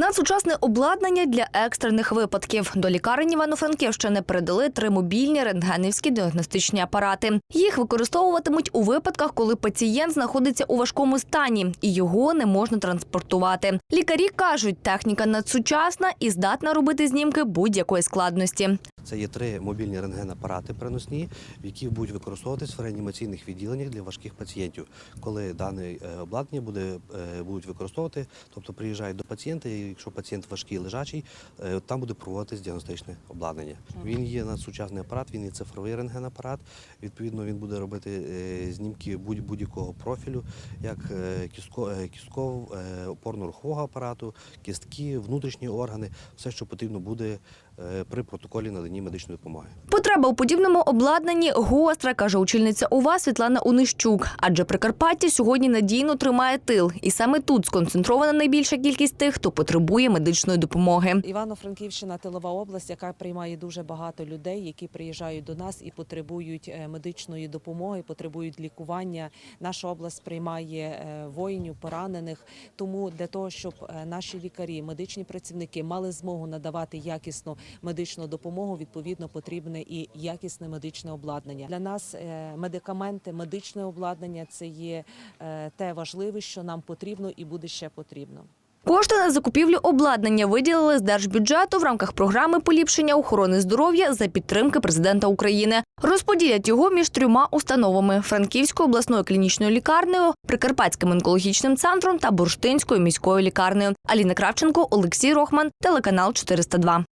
Надсучасне обладнання для екстрених випадків. До лікарень Івано-Франківщини передали три мобільні рентгенівські діагностичні апарати. Їх використовуватимуть у випадках, коли пацієнт знаходиться у важкому стані і його не можна транспортувати. Лікарі кажуть, техніка надсучасна і здатна робити знімки будь-якої складності. Це є три мобільні рентген-апарати переносні, які будуть використовуватись в реанімаційних відділеннях для важких пацієнтів. Коли дане е, обладнання буде, е, будуть використовувати, тобто приїжджають до пацієнта, і якщо пацієнт важкий лежачий, е, там буде проводитись діагностичне обладнання. Він є надсучасний апарат, він є цифровий рентген-апарат. Відповідно, він буде робити знімки будь- будь-якого профілю, як кістко, опорно-рухового апарату, кістки, внутрішні органи, все, що потрібно буде при протоколі наданні медичної допомоги. Потреба у подібному обладнанні гостра, каже очільниця УВА Світлана Унищук. Адже Прикарпаття сьогодні надійно тримає тил, і саме тут сконцентрована найбільша кількість тих, хто потребує медичної допомоги. Івано-Франківщина тилова область, яка приймає дуже багато людей, які приїжджають до нас і потребують е, медичної допомоги, потребують лікування. Наша область приймає е, воїнів, поранених. Тому для того, щоб е, наші лікарі, медичні працівники мали змогу надавати якісну медичну допомогу, відповідно потрібне і якісне медичне обладнання. Для нас е, медикаменти, медичне обладнання це є е, те важливе, що нам потрібно і буде ще потрібно. Кошти на закупівлю обладнання виділили з держбюджету в рамках програми поліпшення охорони здоров'я за підтримки президента України. Розподілять його між трьома установами: Франківською обласною клінічною лікарнею, Прикарпатським онкологічним центром та Бурштинською міською лікарнею. Аліна Кравченко, Олексій Рохман, телеканал 402.